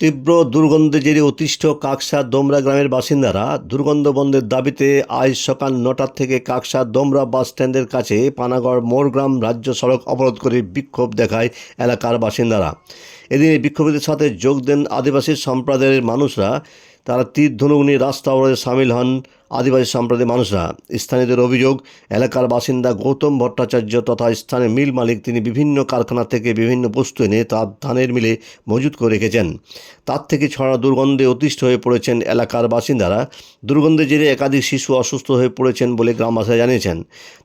তীব্র দুর্গন্ধে জেরে অতিষ্ঠ কাকসা দোমরা গ্রামের বাসিন্দারা দুর্গন্ধ বন্ধের দাবিতে আজ সকাল নটার থেকে কাকসা দোমরা বাস স্ট্যান্ডের কাছে পানাগড় মোড়গ্রাম রাজ্য সড়ক অবরোধ করে বিক্ষোভ দেখায় এলাকার বাসিন্দারা। এদিন এই বিক্ষোভীদের সাথে যোগ দেন আদিবাসী সম্প্রদায়ের মানুষরা। তারা তীর ধনুক নিয়ে রাস্তা অবরোধে সামিল হন। আদিবাসী সম্প্রদায়ের মানুষরা। স্থানীয়দের অভিযোগ, এলাকার বাসিন্দা গৌতম ভট্টাচার্য তথা স্থানীয় মিল মালিক তিনি বিভিন্ন কারখানা থেকে বিভিন্ন বস্তু এনে তার ধানের মিলে মজুত করে রেখেছেন। তার থেকে ছড়া দুর্গন্ধে অতিষ্ঠ হয়ে পড়েছেন এলাকার বাসিন্দারা। দুর্গন্ধে জেরে একাধিক শিশু অসুস্থ হয়ে পড়েছেন বলে গ্রামবাসীরা জানিয়েছেন।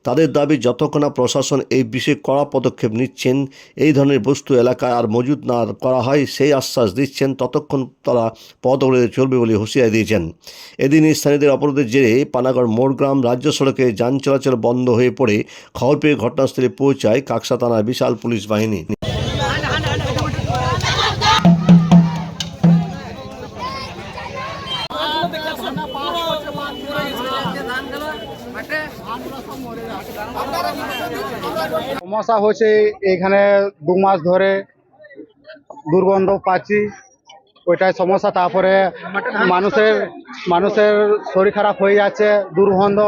তাদের দাবি, যতক্ষণ না প্রশাসন এই বিষয়ে কড়া পদক্ষেপ নিচ্ছেন, এই ধরনের বস্তু এলাকায় আর মজুত না করা হয়, সেই আশ্বাস দিচ্ছেন, ততক্ষণ তারা অবরোধে চলবে বলে হুঁশিয়ারি দিয়েছেন। এদিন স্থানীয়দের অবরোধের জেরে পানাগড় মোড়গ্রাম রাজ্য সড়কে যান চলাচল বন্ধ হয়ে পড়ে। খবর পেয়ে ঘটনাস্থলে পৌঁছায় কাকসা থানার বিশাল পুলিশ বাহিনী। সমস্যা হচ্ছে এখানে দু মাস ধরে দুর্গন্ধ পাচ্ছি। ওইটাই সমস্যা। তারপরে মানুষের মানুষের শরীর খারাপ হয়ে যাচ্ছে দুর্গন্ধ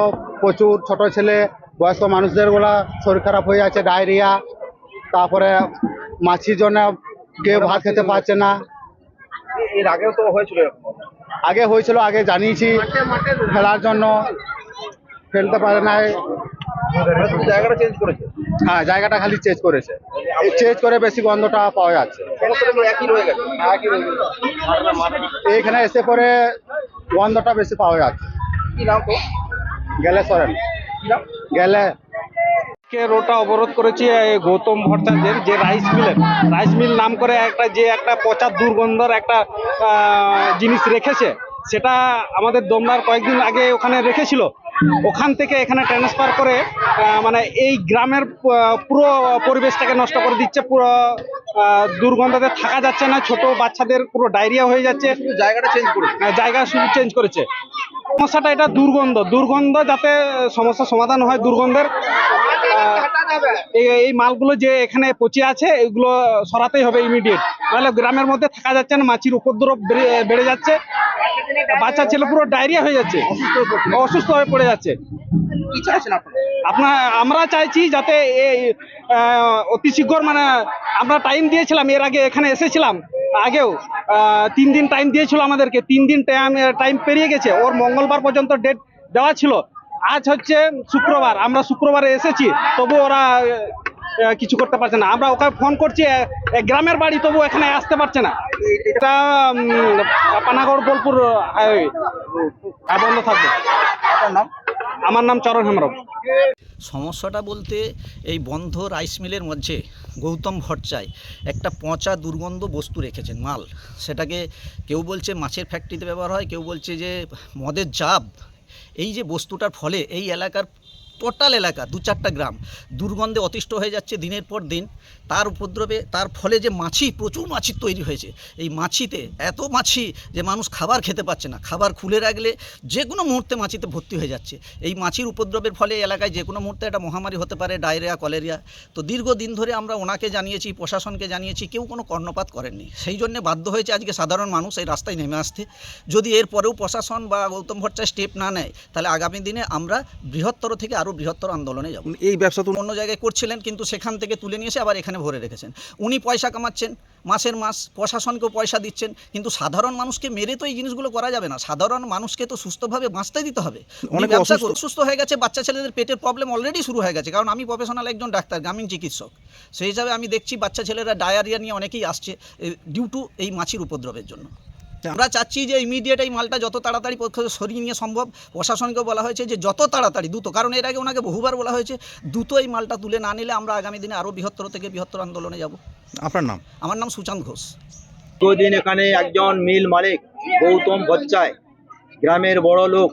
প্রচুর ছোট ছেলে বয়স্ক মানুষদেরগুলা শরীর খারাপ হয়ে যাচ্ছে ডায়রিয়া। তারপরে মাছির জন্য কেউ ভাত খেতে পারছে না। এর আগেও তো হয়েছিল আগে হয়েছিল আগে জানিয়েছি খেলার জন্য। খেলতে পারে না শুধু জায়গাটা চেঞ্জ করেছে? হ্যাঁ জায়গাটা খালি চেঞ্জ করেছে। চেঞ্জ করে বেশি গন্ধটা পাওয়া যাচ্ছে। এইখানে এসে পরে গন্ধটা বেশি পাওয়া যাচ্ছে। গেলে সরেন। গেলে। কে অবরোধ করেছি গৌতম ভট্টাচার্যের যে রাইস মিলের। রাইস মিল নাম করে একটা যে একটা পচা দুর্গন্ধর একটা জিনিস রেখেছে, সেটা আমাদের দমনার কয়েকদিন আগে ওখানে রেখেছিল। ওখান থেকে এখানে ট্রান্সফার করে মানে এই গ্রামের পুরো পরিবেশটাকে নষ্ট করে দিচ্ছে পুরো দুর্গন্ধতে থাকা যাচ্ছে না ছোট বাচ্চাদের পুরো ডায়রিয়া হয়ে যাচ্ছে। জায়গাটা চেঞ্জ করে জায়গা শুধু চেঞ্জ করেছে। সমস্যাটা এটা দুর্গন্ধ। দুর্গন্ধ যাতে সমস্যার সমাধান হয় দুর্গন্ধের এই এই মালগুলো যে এখানে পচে আছে এগুলো সরাতেই হবে ইমিডিয়েট নাহলে গ্রামের মধ্যে থাকা যাচ্ছে না মাছির উপদ্রব বেড়ে যাচ্ছে। বাচ্চা ছেলে পুরো ডায়রিয়া হয়ে যাচ্ছে অসুস্থ হয়ে পড়ে যাচ্ছে। আপনারা? আমরা চাইছি যাতে এই অতি শীঘ্র মানে আমরা টাইম দিয়েছিলাম এর আগে এখানে এসেছিলাম আগেও আহ, তিন দিন টাইম দিয়েছিল আমাদেরকে তিন দিন টাইম টাইম পেরিয়ে গেছে ওর মঙ্গলবার পর্যন্ত ডেট দেওয়া ছিল। আজ হচ্ছে শুক্রবার আমরা শুক্রবারে এসেছি তবু ওরা কিছু করতে পারছে না। আমরা ওকে ফোন করছি গ্রামের বাড়ি তবু এখানে আসতে পারছে না। এটা পানাগড় বোলপুর হাইওয়ে বন্ধ থাকবে। নাম? আমার নাম চরণ হেমরম সমস্যাটা বলতে এই বন্ধ রাইস মিলের মধ্যে গৌতম ভট্টাচার্য একটা পচা দুর্গন্ধ বস্তু রেখেছেন মাল। সেটাকে কেউ বলছে মাছের ফ্যাক্টরিতে ব্যবহার হয় কেউ বলছে যে মদের জাব। এই যে বস্তুটার ফলে এই এলাকার টোটাল এলাকা, দু চারটা গ্রাম। দুর্গন্ধে অতিষ্ঠ হয়ে যাচ্ছে দিনের পর দিন। তার উপদ্রবে, তার ফলে যে মাছি, প্রচুর মাছি তৈরি হয়েছে। এই মাছিতে, এত মাছি যে মানুষ খাবার খেতে পাচ্ছে না। খাবার খুলে রাখলে যে কোনো মুহূর্তে মাছিতে ভর্তি হয়ে যাচ্ছে। এই মাছির উপদ্রবের ফলে এলাকায় যে কোনো মুহূর্তে একটা মহামারী হতে পারে, ডায়রিয়া, কলেরিয়া। তো দীর্ঘদিন ধরে আমরা ওনাকে জানিয়েছি, প্রশাসনকে জানিয়েছি, কেউ কোনো কর্ণপাত করেননি। সেই জন্য বাধ্য হয়েছে আজকে সাধারণ মানুষ এই রাস্তায় নেমে আসতে। যদি এরপরেও প্রশাসন বা গৌতম ভট্টাচার্য স্টেপ না নেয়, তাহলে আগামী দিনে আমরা বৃহত্তর থেকে আরও বৃহত্তর আন্দোলনে যাব। এই ব্যবসা তো অন্য জায়গায় করছিলেন কিন্তু সেখান থেকে তুলে নিয়ে এসে আবার এখানে ভরে রেখেছেন। উনি পয়সা কামাচ্ছেন মাসের মাস প্রশাসনকেও পয়সা দিচ্ছেন কিন্তু সাধারণ মানুষকে মেরে তো এই জিনিসগুলো করা যাবে না। সাধারণ মানুষকে তো সুস্থভাবে বাঁচতে দিতে হবে। অনেকে ব্যবসা সুস্থ হয়ে গেছে বাচ্চা ছেলেদের পেটের প্রবলেম অলরেডি শুরু হয়ে গেছে কারণ আমি প্রফেশনাল একজন ডাক্তার গ্রামীণ চিকিৎসক। সেই হিসাবে আমি দেখছি বাচ্চা ছেলেরা ডায়ারিয়া নিয়ে অনেকেই আসছে ডিউ টু এই মাছির উপদ্রবের জন্য। আমরা চাচ্ছি যে ইমিডিয়েট এই মালটা যত তাড়াতাড়ি পক্ষ সরিয়ে নিয়ে সম্ভব। প্রশাসনকেও বলা হয়েছে যে যত তাড়াতাড়ি দ্রুত কারণ এর আগে ওনাকে বহুবার বলা হয়েছে দ্রুত এই মালটা তুলে না নিলে আমরা আগামী দিনে আরও বৃহত্তর থেকে বৃহত্তর আন্দোলনে যাব। আপনার নাম? আমার নাম সুচান্ত ঘোষ। দীর্ঘদিন এখানে একজন মিল মালিক গৌতম ভচ্চায় গ্রামের বড় লোক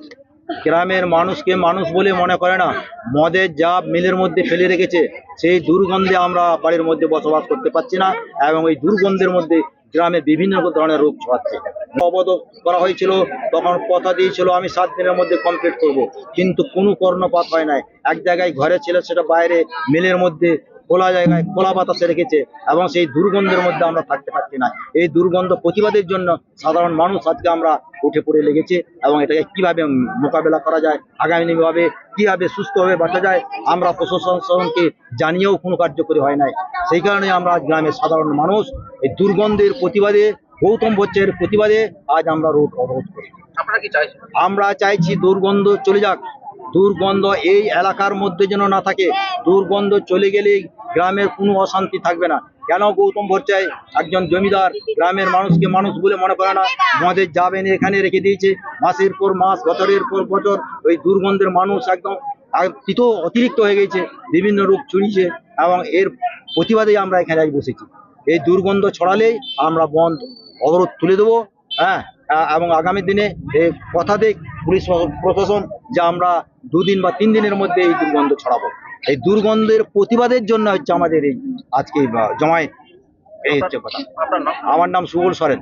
গ্রামের মানুষকে মানুষ বলে মনে করে না মদের জাব মিলের মধ্যে ফেলে রেখেছে সেই দুর্গন্ধে আমরা বাড়ির মধ্যে বসবাস করতে পারছি না এবং এই দুর্গন্ধের মধ্যে গ্রামে বিভিন্ন ধরনের রোগ ছড়াচ্ছে। অবদ করা হয়েছিল, তখন কথা দিয়েছিল, আমি সাত দিনের মধ্যে কমপ্লিট করব। কিন্তু কোনো কর্ণপাত হয় নাই। এক জায়গায় ঘরে ছিল, সেটা বাইরে, মিলের মধ্যে খোলা জায়গায় খোলা বাতাসে রেখেছে এবং সেই দুর্গন্ধের মধ্যে আমরা থাকতে পারছি না। এই দুর্গন্ধ প্রতিবাদের জন্য সাধারণ মানুষ আজকে আমরা উঠে পড়ে লেগেছে এবং এটাকে কীভাবে মোকাবেলা করা যায় আগামীভাবে কীভাবে সুস্থভাবে বাঁচা যায় আমরা প্রশাসনকে জানিয়েও কোনো কার্যকরী হয় নাই। সেই কারণে আমরা গ্রামের সাধারণ মানুষ এই দুর্গন্ধের প্রতিবাদে গৌতম ভট্টের প্রতিবাদে আজ আমরা রোড অবরোধ করি আমরা চাইছি দুর্গন্ধ চলে যাক দুর্গন্ধ এই এলাকার মধ্যে যেন না থাকে। দুর্গন্ধ চলে গেলেই গ্রামের কোনো অশান্তি থাকবে না। কেন গৌতম ভট্টাচার্য একজন জমিদার? গ্রামের মানুষকে মানুষ বলে মনে করে না। মদের যাবেন এখানে রেখে দিয়েছে। মাসের পর মাস, বছরের পর বছর ওই দুর্গন্ধের মানুষ একদম তিত অতিরিক্ত হয়ে গেছে। বিভিন্ন রোগ ছড়িয়েছে এবং এর প্রতিবাদেই আমরা এখানে বসেছি। এই দুর্গন্ধ ছড়ালেই আমরা বন্ধ অবরোধ তুলে দেবো। হ্যাঁ? এবং আগামী দিনে এই কথা দিক পুলিশ প্রশাসন যে আমরা দুদিন বা তিন দিনের মধ্যে এই দুর্গন্ধ ছড়াবো। এই দুর্গন্ধের প্রতিবাদের জন্য হচ্ছে আমাদের এই আজকে জমায় জমায়েত এই হচ্ছে কথা। আমার নাম সুবল সরেন।